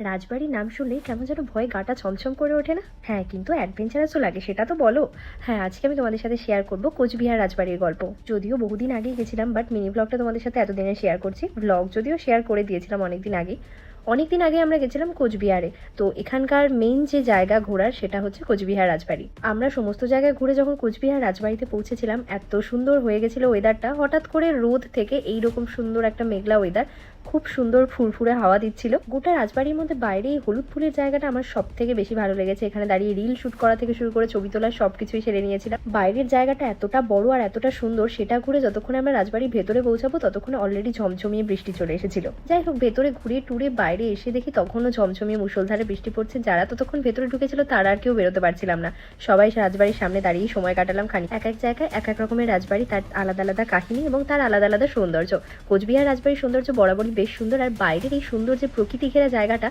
রাজবাড়ির নাম শুনলেই কেমন যেন ভয়ে গাটা ছমছম করে ওঠে না? হ্যাঁ কিন্তু অ্যাডভেঞ্চারাসও লাগে, সেটা তো বলো। হ্যাঁ আজকে আমি তোমাদের সাথে শেয়ার করব কোচবিহার রাজবাড়ির গল্প। যদিও বহুদিন আগেই গেছিলাম বাট মিনি ব্লগটা তোমাদের সাথে এতদিনে শেয়ার করছি। ব্লগ যদিও শেয়ার করে দিয়েছিলাম অনেকদিন আগে। অনেকদিন আগে আমরা গেছিলাম কোচবিহারে। তো এখানকার মেইন যে জায়গা ঘোরার, সেটা হচ্ছে কোচবিহার রাজবাড়ি। আমরা সমস্ত জায়গায় ঘুরে যখন কোচবিহার রাজবাড়িতে পৌঁছেছিলাম, এত সুন্দর হয়ে গেছিল ওয়েদারটা হঠাৎ করে রোদ থেকে এই রকম সুন্দর একটা মেঘলা ওয়েদার খুব সুন্দর ফুরফুরে হাওয়া দিচ্ছিল। গোটা রাজবাড়ির মধ্যে বাইরে এই হলুদ ফুলের জায়গাটা আমার সব থেকে বেশি ভালো লেগেছে। এখানে দাঁড়িয়ে রিল শুট করা থেকে শুরু করে ছবি তোলা সব কিছুই সেরে নিয়েছিলাম। বাইরের জায়গাটা এতটা বড় আর এতটা সুন্দর, সেটা ঘুরে যতক্ষণে আমরা রাজবাড়ির ভেতরে পৌঁছাবো, ততক্ষণে অলরেডি ঝমঝমিয়ে বৃষ্টি চলে এসেছিল। যাই হোক, ভেতরে ঘুরে টুরে বাইরে এসে দেখি তখনও ঝমঝমিয়ে মুষলধারে বৃষ্টি পড়ছে। যারা ততক্ষণ ভেতরে ঢুকেছিল, তারা আর কেউ বেরোতে পারছিলাম না। সবাই রাজবাড়ির সামনে দাঁড়িয়ে সময় কাটালাম খানি এক এক জায়গায় এক এক রকমের রাজবাড়ি, তার আলাদা আলাদা কাহিনী এবং তার আলাদা আলাদা সৌন্দর্য। কোচবিহার রাজবাড়ির সৌন্দর্য বরাবরই বেশ সুন্দর। আর বাইরের এই সুন্দর যে প্রকৃতি ঘেরা জায়গাটা